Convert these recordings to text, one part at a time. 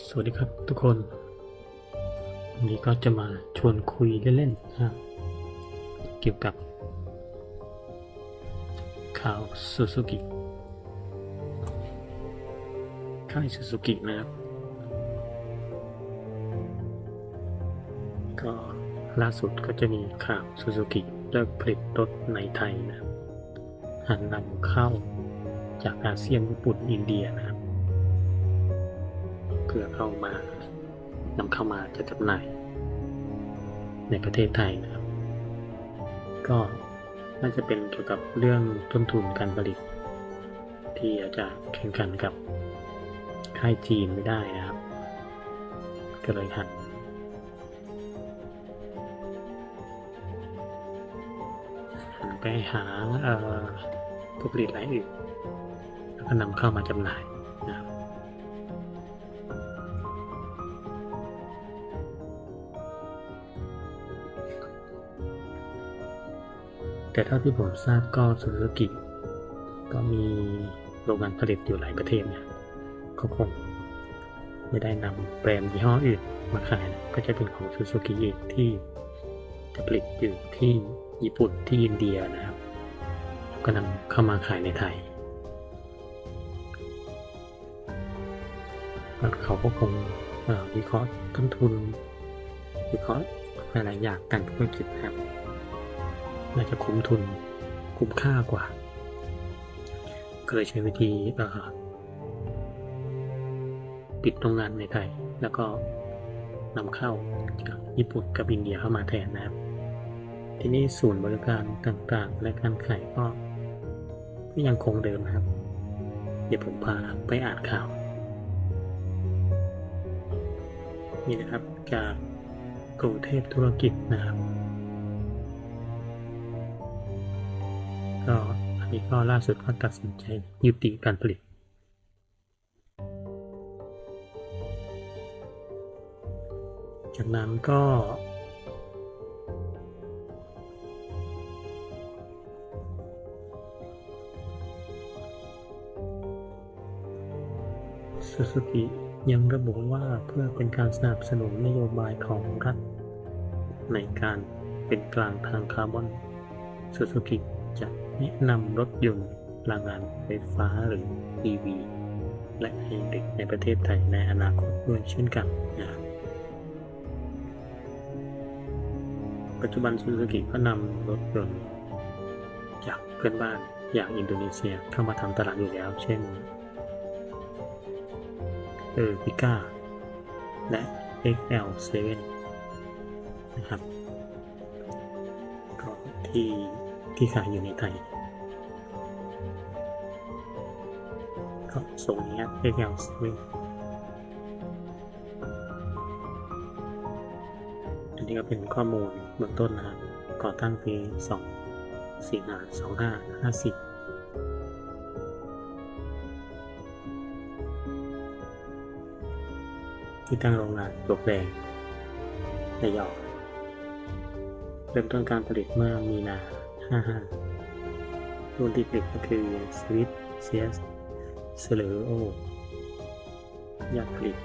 สวัสดีครับทุกคน วันนี้ก็จะมาชวนคุยเล่นๆนะครับเกี่ยวกับข่าวซูซูกิค่ายซูซูกินะครับ ก็ล่าสุดก็จะมีข่าวซูซูกิเลิกผลิตรถในไทยนะครับหันนำเข้าจากอาเซียนญี่ปุ่นอินเดียนะครับ พื่อเข้ามานำเข้ามาจะจำหน่าย ในประเทศไทยนะครับ ก็น่าจะเป็นเกี่ยวกับเรื่องต้นทุนการผลิต ที่อาจจะแข่งขันกับค่ายจีนไม่ได้นะครับ ก็เลยหันไปหาผู้ผลิตรายอื่นแล้วก็นำเข้ามาจำหน่าย แต่เท่าที่ผมทราบก็ซูซูกิก็มีโรงงานผลิตอยู่หลายประเทศนะก็คงไม่ได้นำแบรนด์ยี่ห้ออื่นมาขายนะก็จะเป็นของซูซูกิเองที่จะผลิตอยู่ที่ญี่ปุ่นที่อินเดียนะครับก็นำเข้ามาขายในไทยแล้วเขาก็คงวิเคราะห์ต้นทุนวิเคราะห์หลายๆอย่างการธุรกิจครับ น่าจะคุ้มทุนคุ้มค่ากว่าก็เลยใช้วิธีปิดโรงงานในไทย แล้วก็นำเข้าจากญี่ปุ่นกับอินเดียเข้ามาแทนนะครับ ที่นี่ศูนย์บริการต่างๆ และการขายก็ก็ยังคงเดิมนะครับ เดี๋ยวผมพาไปอ่านข่าว นี่นะครับจากกรุงเทพธุรกิจนะครับ ก็อันนี้ก็ล่าสุดก็ตัดสินใจยุติการผลิตจากนั้นก็ซูซูกิยังระบุว่าเพื่อเป็นการสนับสนุนนโยบายของรัฐ ในการเป็นกลางทางคาร์บอนซูซูกิจะ นะนำรถยนต์พลังงานไฟฟ้าหรือ EV และไฮบริดในประเทศไทยในอนาคตด้วยเช่นกันนะครับปัจจุบันซูซูกิก็นำรถยนต์จากเพื่อนบ้านอย่างอินโดนีเซียเข้ามาทำตลาดอยู่แล้ว เช่นเออพิก้าและ XL7 นะครับก็ที่ ที่ขายอยู่ในไทยก็ส่งนี้ครับ XL7 อันนี้ก็เป็นข้อมูลเบื้องต้นนะครับก่อตั้งปี2สิงหา2550ที่ตั้งโรงงานปลวกแดงระยองเริ่มต้นการผลิตเมื่อมีนา รุ่นที่ผลิตก็คือสวิตเซียสเซเลโอยอดผลิต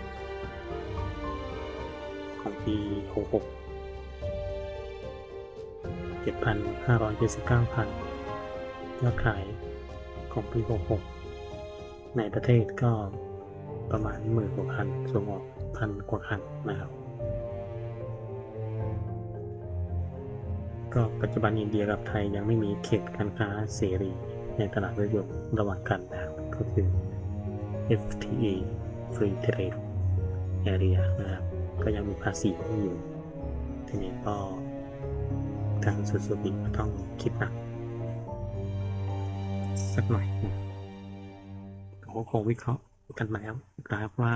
ของปี 66 7,579คันยอดขายของปี 66 ในประเทศก็ประมาณหมื่นกว่าคัน ส่งออกพันกว่าคันนะครับ ก็ปัจจุบันอินเดียกับไทยยังไม่มีเขตการค้าเสรีในตลาดรถยนต์ระหว่างกันนะครับก็คือ FTA Free Trade Area นะครับ ก็ยังมีภาษีอยู่ ทีนี้ก็ทางซูซูกิก็ต้องคิดหนักสักหน่อยผมก็คงวิเคราะห์กันมาแล้วนะครับว่า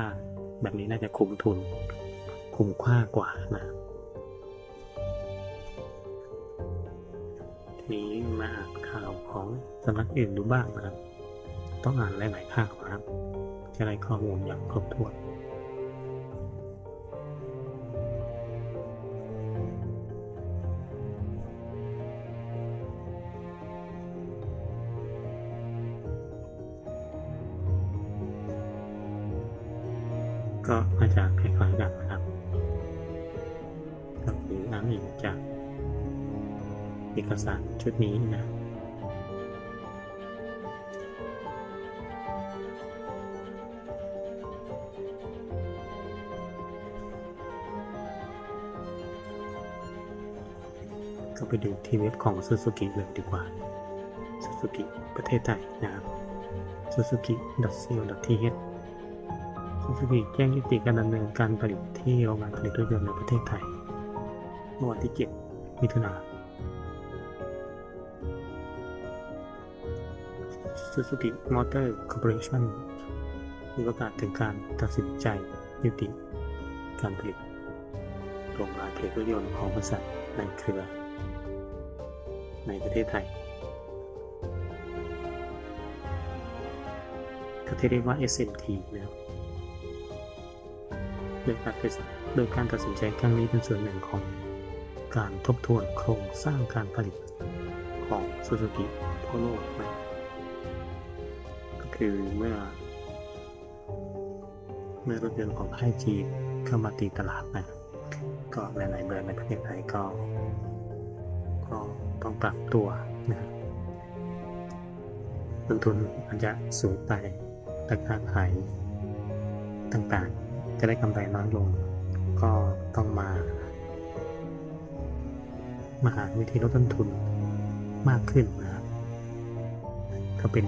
แบบนี้น่าจะคุ้มทุนคุ้มค่ากว่านะครับ นี้มาอ่านข่าวของสำนักอื่นดูบ้างนะครับ ต้องอ่านหลายๆข่าวนะครับ จะได้ข้อมูลอย่างครบถ้วนก็มาจากคล้ายๆกันนะครับก็คืออ้างอิงจาก เอกสารชุดนี้นะก็ไปดูที่เว็บของ Suzuki เลยดีกว่า Suzuki ประเทศไทยนะครับ suzuki.co.th Suzuki แจ้งยุติการดำเนินการผลิตที่โรงงานผลิตรถยนต์ในประเทศไทยเมื่อวันที่ 7 มิถุนายน Suzuki Motor Corporation มีประกาศถึงการตัดสินใจยุติการผลิตโรงงานผลิตรถยนต์ของบริษัทในเครือ ในประเทศไทยก็ที่เรียกว่า SMT นะครับโดยการตัดสินโดยการตัดสินใจครั้งนี้เป็นส่วนหนึ่งของการทบทวนโครงสร้างการผลิตของ Suzuki ทั่วโลกนะ คือเมื่อ เมื่อรถยนต์ของค่ายจีนเข้ามาตีตลาดนะก็หลายๆแบรนด์ในประเทศไทยก็ก็ต้องปรับตัวนะครับต้นทุนอาจจะสูงไปราคาขายต่างๆ จะได้กำไรน้อยลง ก็ต้องมา มาหาวิธีลดต้นทุนมากขึ้นนะครับก็เป็น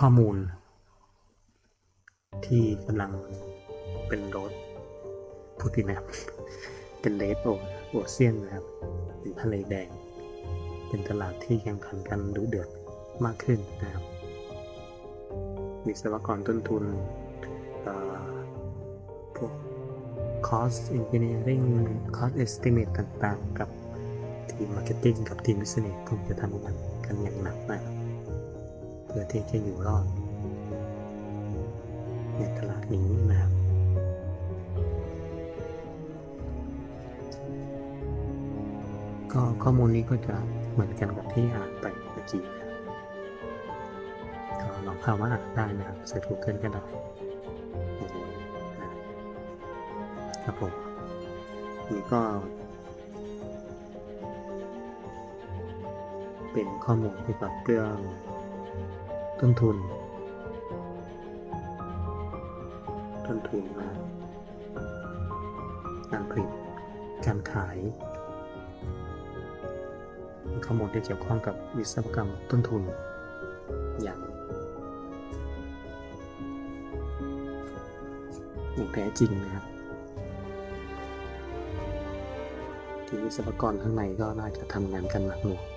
ข้อมูล ที่กำลังเป็นรถพูดผิดนะครับ เป็นเลดโอโอเซียนนะครับ เป็นทะเลแดง เป็นตลาดที่แข่งขันกันดุเดือดมากขึ้นนะครับวิศวกรต้นทุนเอ่อพวก cost engineering cost estimate ต่างๆ กับทีม marketing กับทีม business คงจะทำงานกันอย่างหนักนะครับ พื่อที่จะอยู่รอดในตลาดนี้นะครับ ก็ข้อมูลนี้ก็จะเหมือนกันกับที่อ่านไปเมื่อกี้นะครับก็ลองเข้ามาอ่านได้นะครับเสิร์ช Google ก็ได้ครับผมนี่ก็ เป็นข้อมูลเกี่ยวกับเรื่อง ต้นทุน ต้นทุนนการผลิตการขายข้อมูลที่เกี่ยวข้องกับวิศวกรรมต้นทุน อย่างอย่างแท้จริงนะครับที่วิศวกรข้างในก็น่าจะทำงานกันหนักหน่วง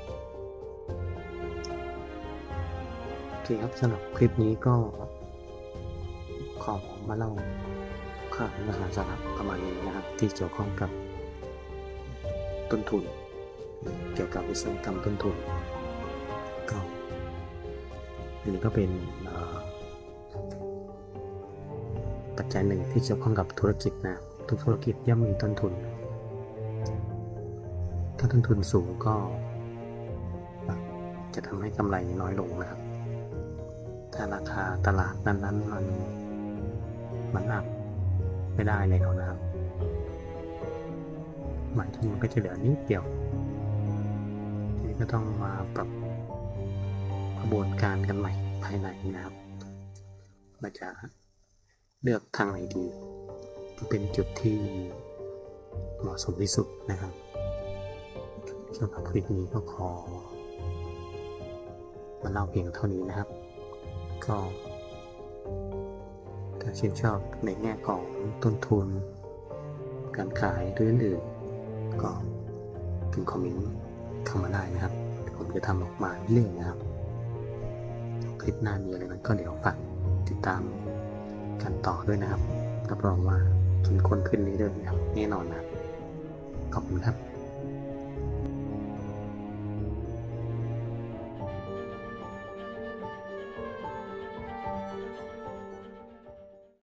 เคครับสำหรับคลิปนี้ก็ ขอมาเล่าข่าวมหาสาระประมาณนี้นะครับ ที่เกี่ยวข้องกับ ต้นทุน เกี่ยวกับวิศวกรรมต้นทุน ก็อันนี้ก็เป็นปัจจัยหนึ่งที่เกี่ยวข้องกับธุรกิจนะทุกธุรกิจย่อมมีต้นทุน ถ้าต้นทุนสูงก็จะทำให้กำไรน้อยลงนะครับ ถ้าราคาตลาดนั้นๆ มัน มันอัพไม่ได้แล้วนะครับหมายถึงมันก็จะเหลือนิดเดียว ทีนี้ก็ต้องมาปรับกระบวนการกันใหม่ภายในนะครับว่าจะเลือกทางไหนดีเป็นจุดที่เหมาะสมที่สุดนะครับสำหรับคลิปนี้ก็ขอมาเล่าเพียงเท่านี้นะครับ ก็ถ้าชื่นชอบในแง่ของต้นทุน การขายหรืออื่นๆก็พิมพ์คอมเมนต์เข้ามาได้นะครับ ผมจะทำออกมาเรื่อยนะครับ คลิปหน้ามีอะไรนั้นก็เดี๋ยวฝากติดตามกันต่อด้วยนะครับรับรองว่าเข้มข้นขึ้นเรื่อยๆนะครับแน่นอนนะขอบคุณครับ